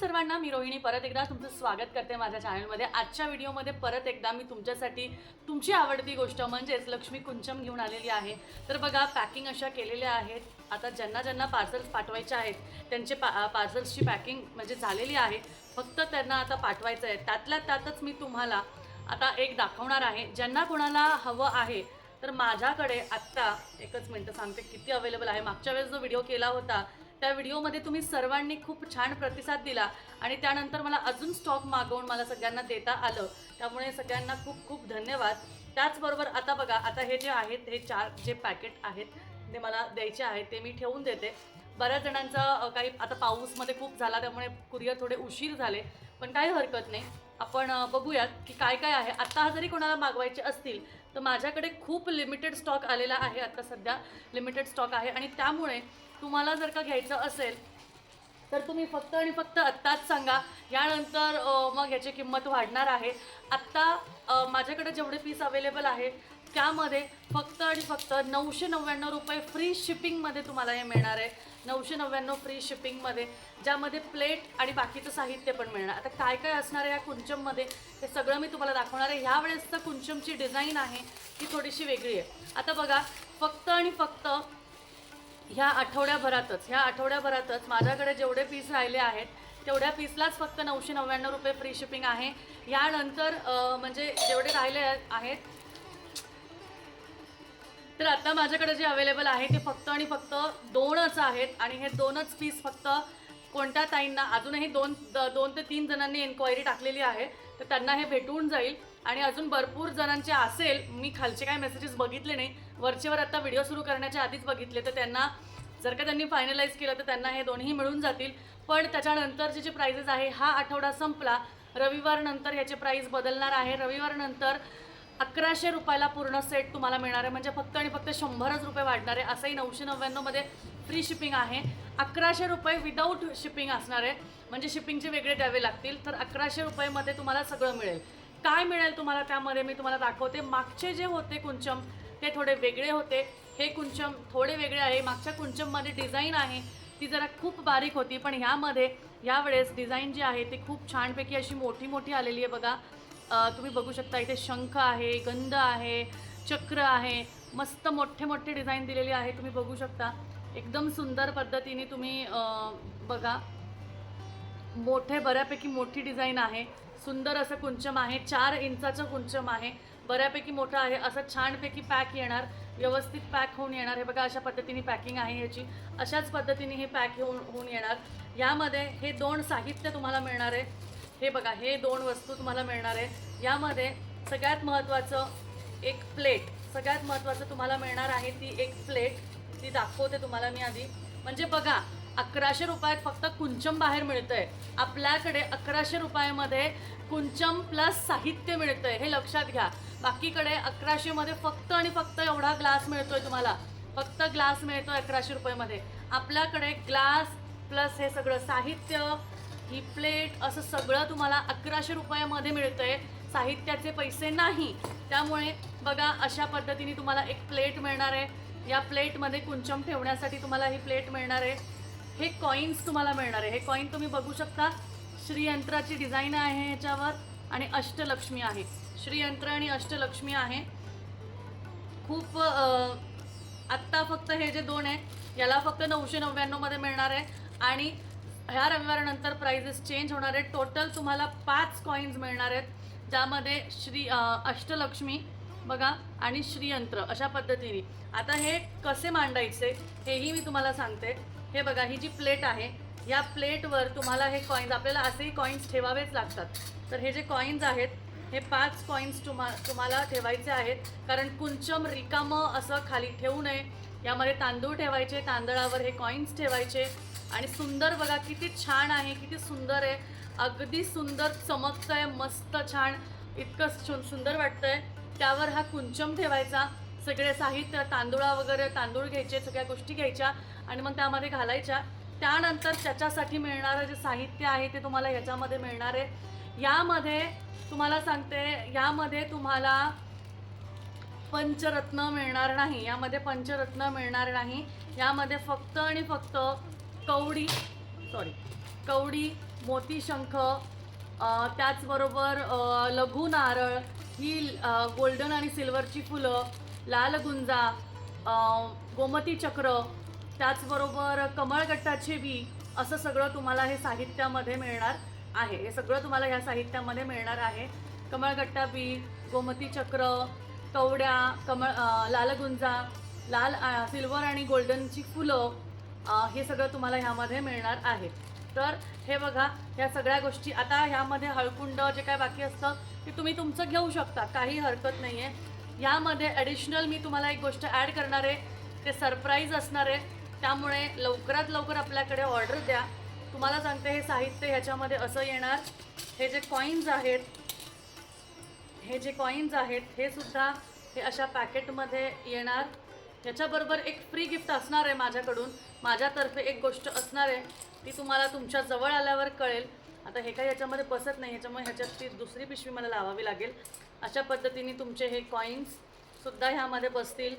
सर्वांना मी रोहिणी परत एकदा तुमचं स्वागत करते माझ्या चॅनलमध्ये आजच्या व्हिडिओमध्ये परत एकदा मी तुमच्यासाठी तुमची आवडती गोष्ट म्हणजेच लक्ष्मी कुंचम घेऊन आलेली आहे. तर बघा पॅकिंग अशा केलेल्या आहेत. आता ज्यांना ज्यांना पार्सल्स पाठवायचे आहेत त्यांचे पा पार्सल्सची पॅकिंग म्हणजे झालेली आहे. फक्त त्यांना आता पाठवायचं आहे. त्यातल्या त्यातच मी तुम्हाला आता एक दाखवणार आहे. ज्यांना कोणाला हवं आहे तर माझ्याकडे आत्ता एकच मिनटं सांगते किती अवेलेबल आहे? मागच्या वेळेस जो व्हिडिओ केला होता त्या व्हिडिओमध्ये तुम्ही सर्वांनी खूप छान प्रतिसाद दिला आणि त्यानंतर मला अजून स्टॉक मागवून मला सगळ्यांना देता आलं. त्यामुळे सगळ्यांना खूप खूप धन्यवाद. त्याचबरोबर आता बघा आता हे जे आहेत हे चार जे पॅकेट आहेत ते मला द्यायचे आहेत ते मी ठेवून देते. बऱ्याच जणांचा काही आता पाऊसमध्ये खूप झाला त्यामुळे कुरिअर थोडे उशीर झाले. पण काही हरकत नाही. आपण बघूयात की काय काय आहे. आत्ता जरी कोणाला मागवायचे असतील तर माझ्याकडे खूप लिमिटेड स्टॉक आलेला आहे. आता सध्या लिमिटेड स्टॉक आहे आणि त्यामुळे तुम्हाला जर का घ्यायचं असेल तर तुम्ही फक्त आणि फक्त आत्ताच सांगा. यानंतर मग याची किंमत वाढणार आहे. आत्ता माझ्याकडे जेवढे पीस अवेलेबल आहे त्यामध्ये फक्त आणि फक्त नऊशे नव्याण्णव रुपये फ्री शिपिंगमध्ये तुम्हाला हे मिळणार आहे. नऊशे नव्याण्णव फ्री शिपिंगमध्ये ज्यामध्ये प्लेट आणि बाकीचं साहित्य पण मिळणार. आता काय काय असणार आहे या कुंचममध्ये हे सगळं मी तुम्हाला दाखवणार आहे. ह्या वेळेसचं कुंचमची डिझाईन आहे ती थोडीशी वेगळी आहे. आता बघा फक्त आणि फक्त ह्या आठवड्याभरातच ह्या आठवड्याभरातच माझ्याकडे जेवढे पीस राहिले आहेत तेवढ्या पीसलाच फक्त नऊशे नव्याण्णव रुपये फ्री शिपिंग आहे. यानंतर म्हणजे जेवढे राहिले आहेत तर आता माझ्याकडे जे अवेलेबल आहे ते फक्त आणि फक्त दोनच आहेत आणि हे दोनच पीस फक्त कोणत्या ताईंना अजूनही दोन द- दोन ते तीन जणांनी एन्क्वायरी टाकलेली आहे तर त्यांना हे भेटून जाईल. आणि अजून भरपूर जणांचे असेल मी खालचे काही मेसेजेस बघितले नाही वरचेवर आता व्हिडिओ सुरू करण्याच्या आधीच बघितले तर त्यांना जर का त्यांनी फायनलाइज केलं तर त्यांना हे दोन्ही मिळून जातील. पण त्याच्यानंतरचे जे प्राइजेस आहे हा आठवडा संपला. रविवारनंतर याचे प्राईज प्राईस बदलणार आहे. रविवारनंतर अकराशे रुपयाला पूर्ण सेट तुम्हाला मिळणार आहे. म्हणजे फक्त आणि फक्त शंभरच रुपये वाढणार आहे. असंही नऊशे नव्याण्णवमध्ये फ्री शिपिंग आहे. अकराशे रुपये विदाऊट शिपिंग असणार आहे. म्हणजे शिपिंगचे वेगळे द्यावे लागतील. तर अकराशे रुपयेमध्ये तुम्हाला सगळं मिळेल. काय मिळेल तुम्हाला त्यामध्ये मी तुम्हाला दाखवते. मागचे जे होते कुंचम ते थोडे वेगळे होते. हे कुंचम थोडे वेगळे आहे. मागच्या कुंचममध्ये डिझाईन आहे. ती जरा खूप बारीक होती पण ह्यामध्ये ह्यावेळेस डिझाईन जी आहे ती खूप छानपैकी अशी मोठी मोठी आलेली आहे बघा. तुम्ही बघू शकता इथे शंख आहे गंध आहे चक्र आहे. मस्त मोठे मोठे डिझाईन दिलेली आहे तुम्ही बघू शकता. एकदम सुंदर पद्धतीने तुम्ही बघा. मोठे बऱ्यापैकी मोठी डिझाईन आहे. सुंदर असं कुंचम आहे. चार इंचाचं कुंचम आहे. बऱ्यापैकी मोठं आहे. असं छानपैकी पॅक येणार. व्यवस्थित पॅक होऊन येणार. हे बघा अशा पद्धतीने पॅकिंग आहे याची अशाच पद्धतीने हे पॅक होऊन होऊन येणार. यामध्ये हे दोन साहित्य तुम्हाला मिळणार आहे. हे बघा हे दोन वस्तू तुम्हाला मिळणार आहे. यामध्ये सगळ्यात महत्त्वाचं एक प्लेट. सगळ्यात महत्त्वाचं तुम्हाला मिळणार आहे ती एक प्लेट. ती दाखवते तुम्हाला मी आधी. म्हणजे बघा अकराशे रुपयात फक्त कुंचम बाहेर मिळतंय. आपल्याकडे अकराशे रुपयामध्ये कुंचम प्लस साहित्य मिळतंय. हे लक्षात घ्या. बाकीकडे अकराशेमध्ये फक्त आणि फक्त एवढा ग्लास मिळतोय तुम्हाला. फक्त ग्लास मिळतोय अकराशे रुपयामध्ये. आपल्याकडे ग्लास प्लस हे सगळं साहित्य ही प्लेट असं सगळं तुम्हाला अकराशे रुपयामध्ये मिळतंय. साहित्याचे पैसे नाही. त्यामुळे बघा अशा पद्धतीने तुम्हाला एक प्लेट मिळणार आहे. या प्लेटमध्ये कुंचम ठेवण्यासाठी तुम्हाला ही प्लेट मिळणार आहे. हे कॉईन्स तुम्हाला मिळणार आहे. हे कॉईन तुम्ही बघू शकता. श्रीयंत्राची डिझाईन आहे ह्याच्यावर आणि अष्टलक्ष्मी आहे. श्रीयंत्र आणि अष्टलक्ष्मी आहे. खूप आत्ता फक्त हे जे दोन आहे याला फक्त नऊशे नव्याण्णवमध्ये मिळणार आहे. आणि ह्या रविवारानंतर प्राइजेस चेंज होणार आहेत. टोटल तुम्हाला पाच कॉईन्स मिळणार आहेत. ज्यामध्ये श्री अष्टलक्ष्मी बघा आणि श्रीयंत्र अशा पद्धतीने. आता हे कसे मांडायचे हेही मी तुम्हाला सांगते. हे बघा ही जी प्लेट आहे या प्लेटवर तुम्हाला हे कॉईन्स आपल्याला असेही कॉईन्स ठेवावेच लागतात. तर हे जे कॉईन्स आहेत हे पाच कॉईन्स तुम्हा तुम्हाला ठेवायचे आहेत. कारण कुंचम रिकामं असं खाली ठेवू नये. यामध्ये तांदूळ ठेवायचे तांदळावर हे कॉईन्स ठेवायचे. आणि सुंदर बघा किती छान आहे किती सुंदर आहे. अगदी सुंदर चमकतं आहे मस्त छान. इतकं सु- सुंदर आहे त्यावर हा कुंचम ठेवायचा. सगळे साहित्य तांदुळा वगैरे तांदूळ घ्यायचे सगळ्या गोष्टी घ्यायच्या. आणि मग त्यामध्ये घालायच्या. त्यानंतर त्याच्यासाठी मिळणारं जे साहित्य आहे ते तुम्हाला ह्याच्यामध्ये मिळणार आहे. यामध्ये तुम्हाला सांगते यामध्ये तुम्हाला पंचरत्न मिळणार नाही. यामध्ये पंचरत्न मिळणार नाही. यामध्ये फक्त आणि फक्त कवडी सॉरी कवडी मोती शंख त्याचबरोबर लघु नारळ ही गोल्डन आणि सिल्वरची फुलं लाल गुंजा गोमती चक्र त्याचबरोबर कमळगट्टाचे बी असं सगळं तुम्हाला हे साहित्यामध्ये मिळणार आहे. हे सगळं तुम्हाला ह्या साहित्यामध्ये मिळणार आहे. कमळगट्टा बी गोमती चक्र कवड्या कमळ लालगुंजा लाल सिल्वर आणि गोल्डनची फुलं हे सगळं तुम्हाला ह्यामध्ये मिळणार आहे. तर हे बघा ह्या सगळ्या गोष्टी आता ह्यामध्ये हळकुंड जे काय बाकी असतं ते तुम्ही तुमचं घेऊ शकता काही हरकत नाही आहे यामध्ये ॲडिशनल मी तुम्हाला एक गोष्ट ॲड करणार आहे. ते सरप्राईज असणार आहे. त्यामुळे लवकरात लवकर आपल्याकडे ऑर्डर द्या. तुम्हाला सांगते हे साहित्य ह्याच्यामध्ये असं येणार. हे जे कॉईन्स आहेत हे जे कॉईन्स आहेत हे सुद्धा हे अशा पॅकेटमध्ये येणार. ह्याच्याबरोबर एक फ्री गिफ्ट असणार आहे माझ्याकडून. माझ्यातर्फे एक गोष्ट असणार आहे. ती तुम्हाला तुमच्या जवळ आल्यावर कळेल. आता हे काही ह्याच्यामध्ये बसत नाही ह्याच्यामुळे ह्याच्यात ती दुसरी पिशवी मला लावावी लागेल. अशा पद्धतीने तुमचे हे कॉईन्स सुद्धा ह्यामध्ये बसतील.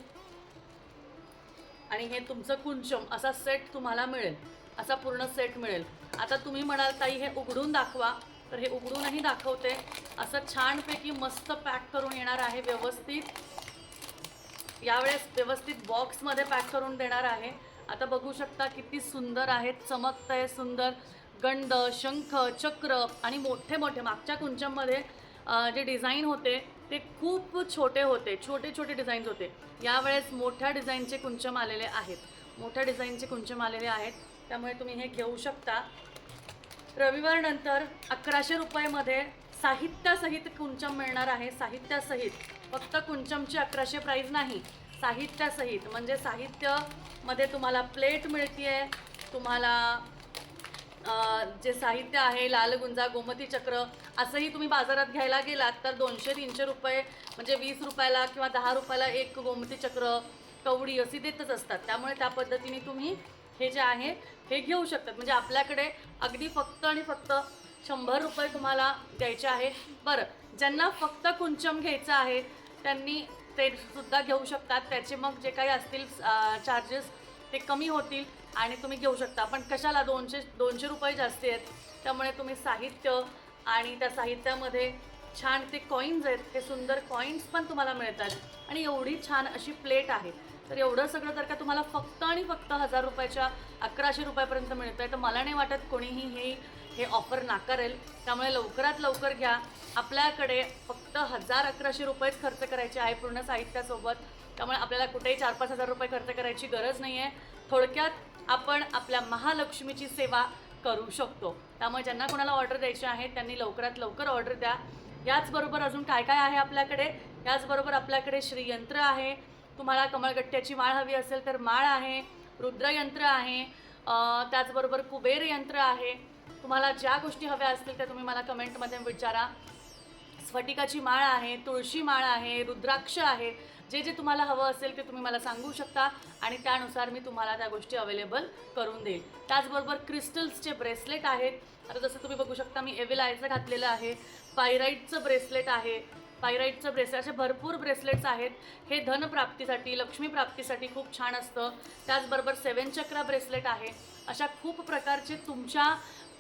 आणि हे तुमचं कुंचम असा सेट तुम्हाला मिळेल. असा पूर्ण सेट मिळेल. आता तुम्ही म्हणाल ताई हे उघडून दाखवा. तर हे उघडूनही दाखवते. असं छानपैकी मस्त पॅक करून येणार आहे व्यवस्थित. यावेळेस व्यवस्थित बॉक्समध्ये पॅक करून देणार आहे. आता बघू शकता किती सुंदर आहेत चमकत आहे सुंदर. गंड शंख चक्र आणि मोठे मोठे मागच्या कुंचममध्ये जे डिझाईन होते ते खूप छोटे होते छोटे छोटे डिझाईन्स होते. यावेळेस मोठ्या डिझाईनचे कुंचम आलेले आहेत. मोठ्या डिझाईनचे कुंचम आलेले आहेत. त्यामुळे तुम्ही हे घेऊ शकता. रविवारनंतर अकराशे रुपयामध्ये साहित्यासहित कुंचम मिळणार आहे. साहित्यासहित. फक्त कुंचमची अकराशे प्राईज नाही. साहित्यासहित. म्हणजे साहित्यमध्ये तुम्हाला प्लेट मिळते तुम्हाला जे साहित्य आहे लालगुंजा गोमती चक्र असंही तुम्ही बाजारात घ्यायला गेलात तर दोनशे तीनशे रुपये म्हणजे वीस रुपयाला किंवा दहा रुपयाला एक गोमती चक्र कवडी अशी देतच असतात. त्यामुळे त्या पद्धतीने तुम्ही हे जे आहे हे घेऊ शकतात. म्हणजे आपल्याकडे अगदी फक्त आणि फक्त शंभर रुपये तुम्हाला द्यायचे आहे. बरं ज्यांना फक्त कुंचम घ्यायचं आहे त्यांनी ते सुद्धा घेऊ शकतात. त्याचे मग जे काही असतील चार्जेस ते कमी होतील आणि तुम्ही घेऊ शकता. पण कशाला दोनशे दोनशे रुपये जास्त आहेत? त्यामुळे तुम्ही साहित्य आणि त्या साहित्यामध्ये छान ते कॉईन्स आहेत हे सुंदर कॉईन्स पण तुम्हाला मिळतात. आणि एवढी छान अशी प्लेट आहे. तर एवढं सगळं जर का तुम्हाला फक्त आणि फक्त हजार रुपयाच्या अकराशे रुपयापर्यंत मिळतं आहे तर मला नाही वाटत कोणीही हे हे ऑफर नाकारेल. त्यामुळे लवकरात लवकर घ्या. आपल्याकडे फक्त हजार अकराशे रुपयेच खर्च करायचे आहे पूर्ण साहित्यासोबत. त्यामुळे आपल्याला कुठेही चार पाच हजार रुपये खर्च करायची गरज नाही आहे थोडक्यात आपण आपल्या महालक्ष्मीची सेवा करू शकतो. त्यामुळे ज्यांना कोणाला ऑर्डर द्यायची आहे त्यांनी लवकरात लवकर ऑर्डर द्या. याचबरोबर अजून काय काय आहे आपल्याकडे? याचबरोबर आपल्याकडे श्रीयंत्र आहे. तुम्हाला कमळगट्ट्याची माळ हवी असेल तर माळ आहे. रुद्रयंत्र आहे. त्याचबरोबर कुबेर यंत्र आहे. तुम्हाला ज्या गोष्टी हव्या असतील त्या तुम्ही मला कमेंटमध्ये विचारा. स्फटिकाची माळ आहे तुळशी माळ आहे रुद्राक्ष आहे जे जे तुम्हाला हवं असेल ते तुम्ही मला सांगू शकता आणि त्यानुसार मी तुम्हाला त्या गोष्टी अवेलेबल करून देईल. त्याचबरोबर क्रिस्टल्सचे ब्रेसलेट आहेत. आता जसं तुम्ही बघू शकता मी एव्हिलायचं घातलेलं आहे पायराईटचं ब्रेसलेट आहे पायराईटचं ब्रेसलेट असे भरपूर ब्रेसलेट्स आहेत. हे धनप्राप्तीसाठी लक्ष्मी प्राप्तीसाठी खूप छान असतं. त्याचबरोबर सेवन चक्रा ब्रेसलेट आहे. अशा खूप प्रकारचे तुमच्या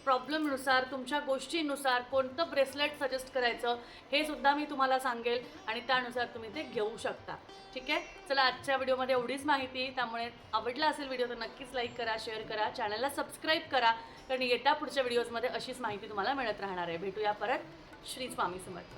प्रॉब्लेमनुसार तुमच्या गोष्टीनुसार कोणतं ब्रेसलेट सजेस्ट करायचं हे सुद्धा मी तुम्हाला सांगेल आणि त्यानुसार तुम्ही ते घेऊ शकता. ठीक आहे? चला आजच्या व्हिडिओमध्ये एवढीच माहिती. त्यामुळे आवडला असेल व्हिडिओ तर नक्कीच लाईक करा शेअर करा चॅनलला सबस्क्राईब करा कारण येत्या पुढच्या व्हिडिओजमध्ये अशीच माहिती तुम्हाला मिळत राहणार आहे. भेटूया परत. श्री स्वामी समर्थ.